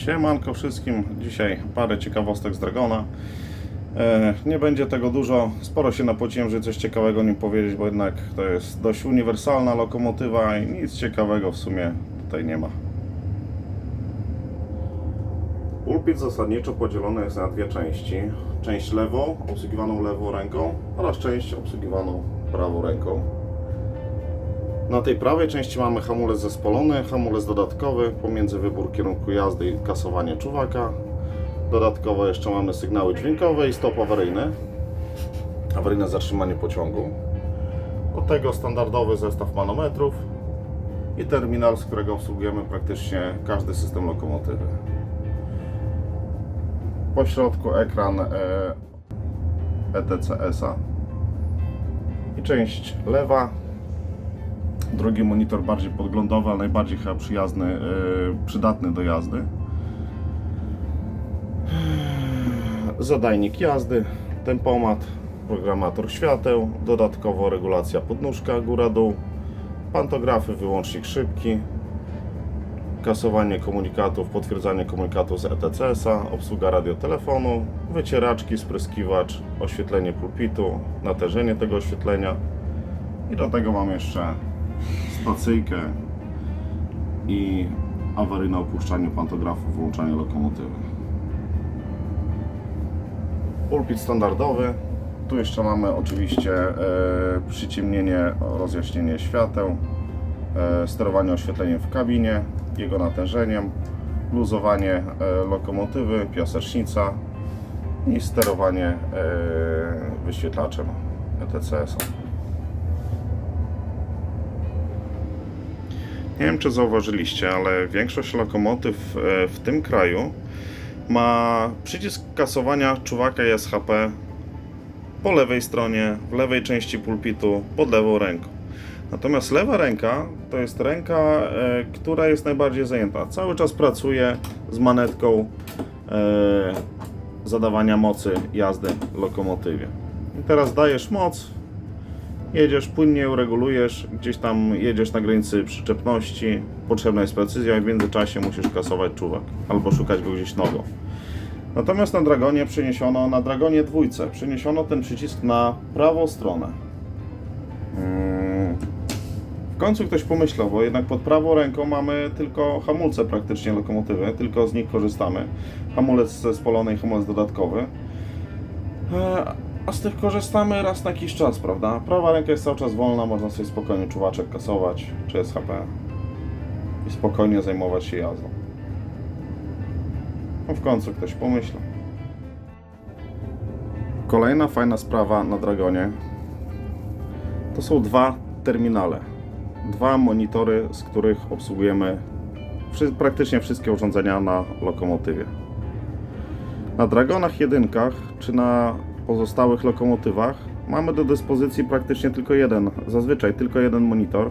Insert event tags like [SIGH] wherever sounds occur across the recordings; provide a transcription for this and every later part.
Siemanko wszystkim. Dzisiaj parę ciekawostek z Dragona. E, nie będzie tego dużo. Sporo się napociłem, żeby coś ciekawego nim powiedzieć, bo jednak to jest dość uniwersalna lokomotywa i nic ciekawego w sumie tutaj nie ma. Pulpit zasadniczo podzielony jest na dwie części. Część lewą, obsługiwaną lewą ręką oraz część obsługiwaną prawą ręką. Na tej prawej części mamy hamulec zespolony, hamulec dodatkowy pomiędzy wybór kierunku jazdy i kasowanie czuwaka. Dodatkowo jeszcze mamy sygnały dźwiękowe i stop awaryjny. Awaryjne zatrzymanie pociągu. Do tego standardowy zestaw manometrów i terminal, z którego obsługujemy praktycznie każdy system lokomotywy. Po środku ekran e, ETCS-a i część lewa drugi monitor bardziej podglądowy, ale najbardziej chyba przyjazny, yy, przydatny do jazdy. Zadajnik jazdy, tempomat, programator świateł, dodatkowo regulacja podnóżka góra-dół, pantografy, wyłącznik szybki, kasowanie komunikatów, potwierdzanie komunikatów z ETCS-a, obsługa radiotelefonu, wycieraczki, spryskiwacz, oświetlenie pulpitu, natężenie tego oświetlenia i do tego mam jeszcze stacyjkę i awaryjne opuszczanie pantografu, wyłączanie lokomotywy. Pulpit standardowy. Tu jeszcze mamy oczywiście e, przyciemnienie, rozjaśnienie świateł, e, sterowanie oświetleniem w kabinie, jego natężeniem, luzowanie e, lokomotywy, piasecznica i sterowanie e, wyświetlaczem ETCS-a. Nie wiem, czy zauważyliście, ale większość lokomotyw e, w tym kraju ma przycisk kasowania czuwaka SHP po lewej stronie, w lewej części pulpitu, pod lewą ręką. Natomiast lewa ręka to jest ręka, e, która jest najbardziej zajęta. Cały czas pracuje z manetką e, zadawania mocy jazdy lokomotywie. I teraz dajesz moc, jedziesz płynnie, regulujesz, gdzieś tam jedziesz na granicy przyczepności, potrzebna jest precyzja i w międzyczasie musisz kasować czuwak albo szukać go gdzieś nogą. Natomiast na Dragonie przeniesiono, na Dragonie dwójce, przeniesiono ten przycisk na prawą stronę. Mm. W końcu ktoś pomyślał, bo jednak pod prawą ręką mamy tylko hamulce praktycznie lokomotywy, tylko z nich korzystamy. Hamulec zespolony i hamulec dodatkowy. A z tych korzystamy raz na jakiś czas, prawda? Prawa ręka jest cały czas wolna, można sobie spokojnie czuwaczek kasować, czy SHP i spokojnie zajmować się jazdą. No w końcu ktoś pomyślał. Kolejna fajna sprawa na Dragonie to są dwa terminale. Dwa monitory, z których obsługujemy wszy- praktycznie wszystkie urządzenia na lokomotywie. Na Dragonach jedynkach czy na pozostałych lokomotywach mamy do dyspozycji praktycznie tylko jeden, zazwyczaj tylko jeden monitor.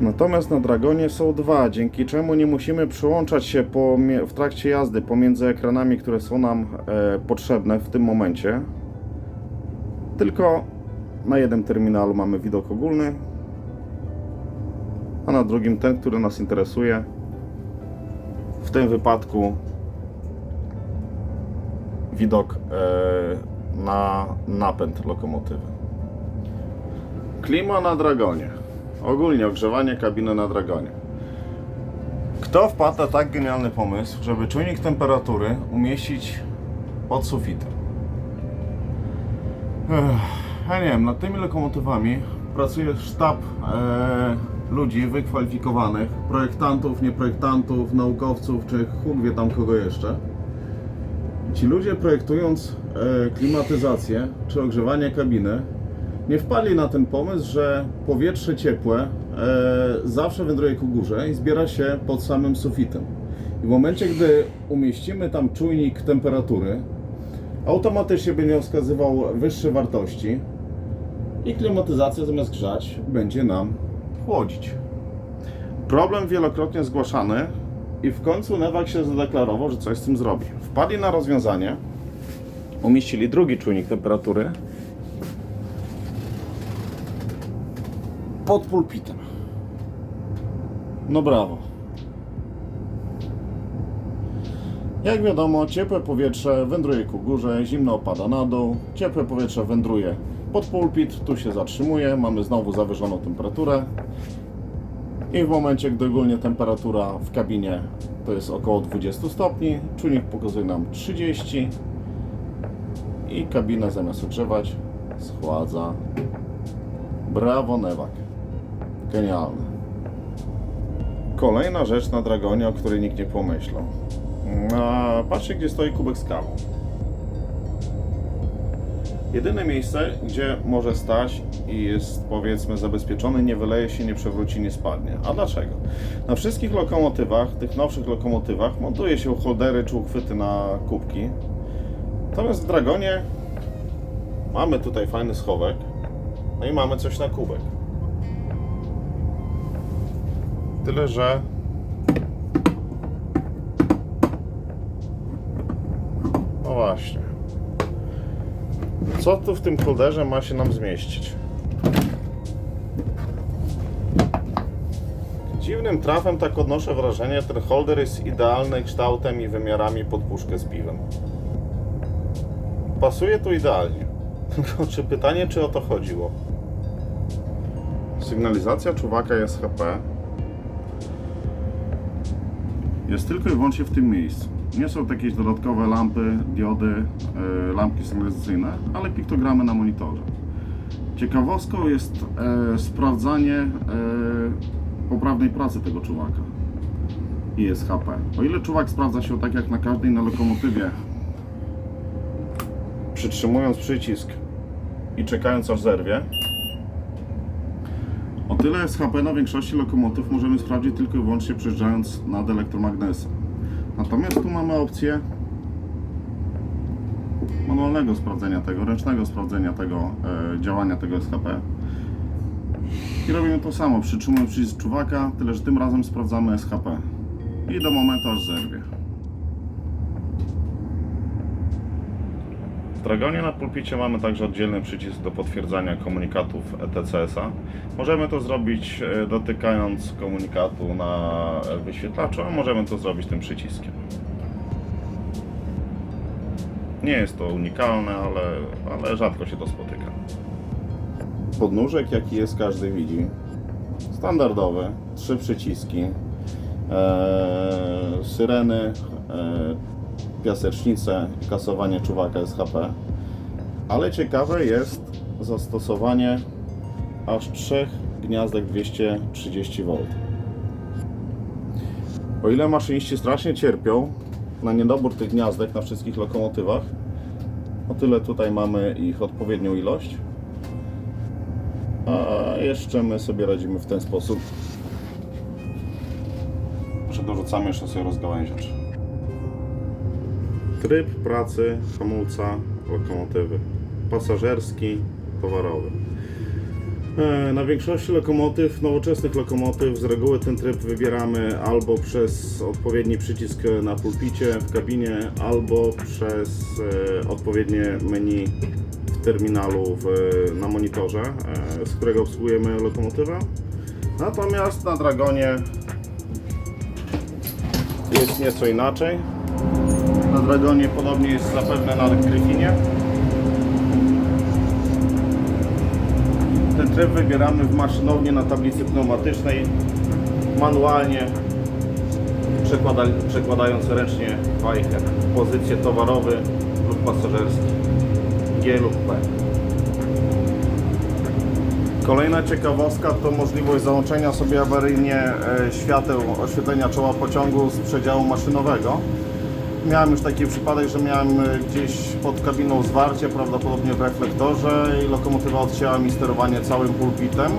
Natomiast na Dragonie są dwa, dzięki czemu nie musimy przyłączać się pomie- w trakcie jazdy pomiędzy ekranami, które są nam e, potrzebne w tym momencie. Tylko na jednym terminalu mamy widok ogólny, a na drugim ten, który nas interesuje. W tym wypadku widok e, na napęd lokomotywy. Klima na Dragonie. Ogólnie ogrzewanie kabiny na Dragonie. Kto wpadł na tak genialny pomysł, żeby czujnik temperatury umieścić pod sufitem? Ech, ja nie wiem, nad tymi lokomotywami pracuje sztab e, ludzi wykwalifikowanych, projektantów, nieprojektantów, naukowców, czy Bóg wie tam kogo jeszcze. Ci ludzie projektując e, klimatyzację czy ogrzewanie kabiny nie wpadli na ten pomysł, że powietrze ciepłe e, zawsze wędruje ku górze i zbiera się pod samym sufitem. I w momencie, gdy umieścimy tam czujnik temperatury, automatycznie będzie wskazywał wyższe wartości i klimatyzacja zamiast grzać będzie nam chłodzić. Problem wielokrotnie zgłaszany i w końcu Newak się zadeklarował, że coś z tym zrobi. Wpadli na rozwiązanie, umieścili drugi czujnik temperatury pod pulpitem. No brawo. Jak wiadomo, ciepłe powietrze wędruje ku górze, zimno opada na dół, ciepłe powietrze wędruje pod pulpit, tu się zatrzymuje, mamy znowu zawyżoną temperaturę i w momencie, gdy ogólnie temperatura w kabinie to jest około 20 stopni, czujnik pokazuje nam 30 i kabinę zamiast ogrzewać schładza. Brawo Newak. Genialne. Kolejna rzecz na Dragonie, o której nikt nie pomyślał. Patrzcie, gdzie stoi kubek z kawą. Jedyne miejsce, gdzie może stać i jest powiedzmy zabezpieczony, nie wyleje się, nie przewróci, nie spadnie. A dlaczego? Na wszystkich lokomotywach, tych nowszych lokomotywach, montuje się holdery czy uchwyty na kubki. Natomiast w Dragonie mamy tutaj fajny schowek, no i mamy coś na kubek. Tyle, że no właśnie. Co tu w tym holderze ma się nam zmieścić? Dziwnym trafem tak odnoszę wrażenie, ten holder jest idealny kształtem i wymiarami pod puszkę z piwem. Pasuje tu idealnie. [LAUGHS] Tylko czy pytanie, czy o to chodziło? Sygnalizacja czuwaka jest HP. Jest tylko i wyłącznie w tym miejscu. Nie są to jakieś dodatkowe lampy, diody, e, lampki sygnalizacyjne, ale piktogramy na monitorze. Ciekawostką jest e, sprawdzanie e, poprawnej pracy tego czuwaka i jest HP. O ile czuwak sprawdza się tak jak na każdej na lokomotywie, przytrzymując przycisk i czekając aż zerwie, o tyle SHP na większości lokomotyw możemy sprawdzić tylko i wyłącznie przyjeżdżając nad elektromagnesem. Natomiast tu mamy opcję manualnego sprawdzenia tego, ręcznego sprawdzenia tego e, działania tego SHP. I robimy to samo, przytrzymując przycisk czuwaka, tyle że tym razem sprawdzamy SHP. I do momentu aż zerwie. W Dragonie na pulpicie mamy także oddzielny przycisk do potwierdzania komunikatów ETCS-a. Możemy to zrobić e, dotykając komunikatu na wyświetlaczu, a możemy to zrobić tym przyciskiem. Nie jest to unikalne, ale, ale rzadko się to spotyka. Podnóżek, jaki jest, każdy widzi. Standardowy, trzy przyciski, eee, syreny, eee, piasecznice i kasowanie czuwaka SHP. Ale ciekawe jest zastosowanie aż trzech gniazdek 230 V. O ile maszyniści strasznie cierpią na niedobór tych gniazdek na wszystkich lokomotywach, o tyle tutaj mamy ich odpowiednią ilość. A jeszcze my sobie radzimy w ten sposób, że dorzucamy jeszcze sobie rozgałęziacz. Tryb pracy hamulca lokomotywy. Pasażerski, towarowy. E, Na większości lokomotyw, nowoczesnych lokomotyw, z reguły ten tryb wybieramy albo przez odpowiedni przycisk na pulpicie w kabinie, albo przez e, odpowiednie menu w terminalu w, na monitorze, e, z którego obsługujemy lokomotywę. Natomiast na Dragonie jest nieco inaczej. Dragonie podobnie jest zapewne na Gryfinie. Ten tryb wybieramy w maszynowni na tablicy pneumatycznej, manualnie, przekłada, przekładając ręcznie wajchę w pozycję towarowy lub pasażerski, G lub P. Kolejna ciekawostka to możliwość załączenia sobie awaryjnie e, świateł oświetlenia czoła pociągu z przedziału maszynowego. Miałem już taki przypadek, że miałem e, gdzieś pod kabiną zwarcie, prawdopodobnie w reflektorze i lokomotywa odcięła mi sterowanie całym pulpitem.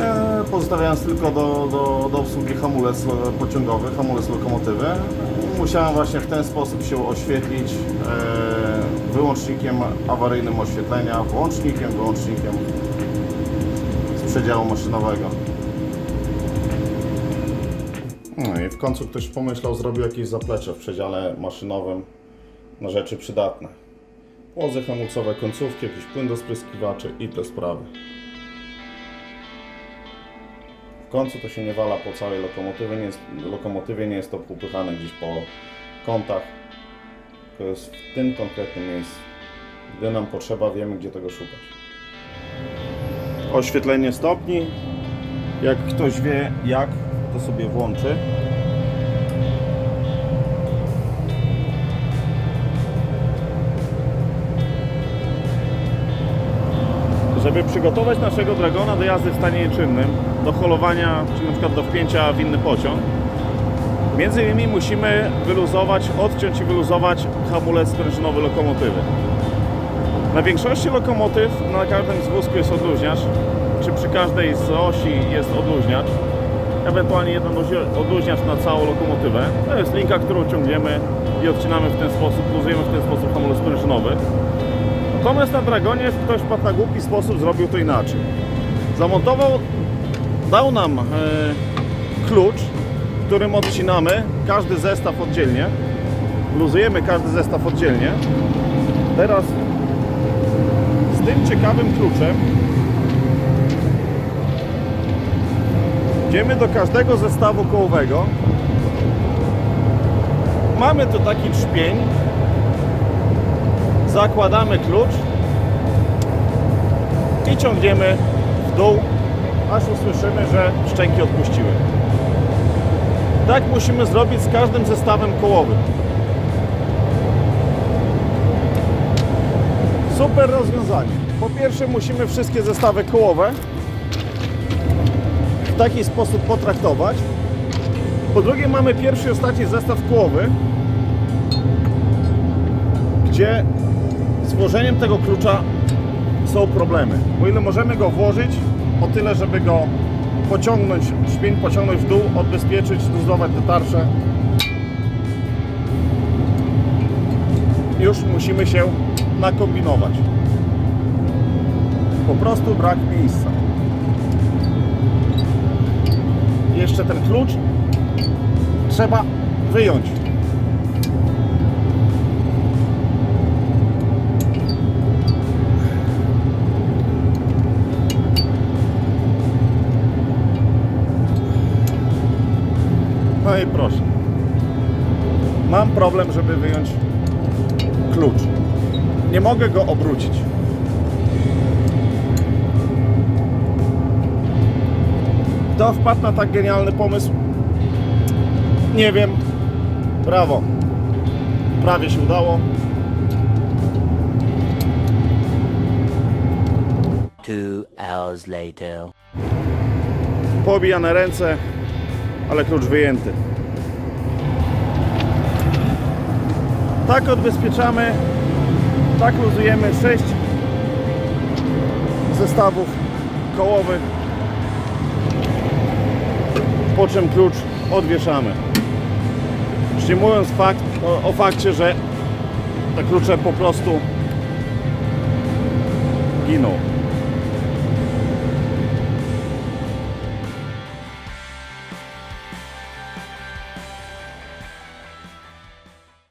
E, Pozostawiając tylko do, do, do obsługi hamulec lo- pociągowy, hamulec lokomotywy. Musiałem właśnie w ten sposób się oświetlić e, wyłącznikiem awaryjnym oświetlenia, włącznikiem, wyłącznikiem z przedziału maszynowego. I w końcu ktoś pomyślał, zrobił jakieś zaplecze w przedziale maszynowym na rzeczy przydatne. Łozy hamulcowe, końcówki, jakiś płyn do spryskiwaczy i te sprawy. W końcu to się nie wala po całej lokomotywie, nie jest, lokomotywie nie jest to popychane gdzieś po kątach. To jest w tym konkretnym miejscu. Gdy nam potrzeba, wiemy gdzie tego szukać. Oświetlenie stopni. Jak ktoś wie jak, to sobie włączy. Żeby przygotować naszego Dragona do jazdy w stanie czynnym, do holowania, czy na przykład do wpięcia w inny pociąg, między innymi musimy wyluzować, odciąć i wyluzować hamulec sprężynowy lokomotywy. Na większości lokomotyw na każdym z wózku jest odluźniacz, czy przy każdej z osi jest odluźniacz, ewentualnie jeden odluźnia- odluźniacz na całą lokomotywę. To jest linka, którą ciągniemy i odcinamy w ten sposób, luzujemy w ten sposób hamulec sprężynowy. Natomiast na Dragonie ktoś wpadł na głupi sposób, zrobił to inaczej. Zamontował, dał nam e, klucz, którym odcinamy każdy zestaw oddzielnie. Luzujemy każdy zestaw oddzielnie. Teraz z tym ciekawym kluczem idziemy do każdego zestawu kołowego. Mamy tu taki trzpień, zakładamy klucz i ciągniemy w dół, aż usłyszymy, że szczęki odpuściły. Tak musimy zrobić z każdym zestawem kołowym. Super rozwiązanie. Po pierwsze musimy wszystkie zestawy kołowe w taki sposób potraktować. Po drugie mamy pierwszy i ostatni zestaw kołowy, gdzie z włożeniem tego klucza są problemy. O ile możemy go włożyć, o tyle, żeby go pociągnąć, szpień pociągnąć w dół, odbezpieczyć, zluzować te tarcze. Już musimy się nakombinować. Po prostu brak miejsca. Jeszcze ten klucz trzeba wyjąć. No i proszę. Mam problem, żeby wyjąć klucz. Nie mogę go obrócić. Kto wpadł na tak genialny pomysł? Nie wiem. Brawo. Prawie się udało. Two hours later. Pobijane ręce, ale klucz wyjęty. Tak odbezpieczamy, tak luzujemy 6 zestawów kołowych, po czym klucz odwieszamy. Nie mówiąc fakt, o, o fakcie, że te klucze po prostu giną.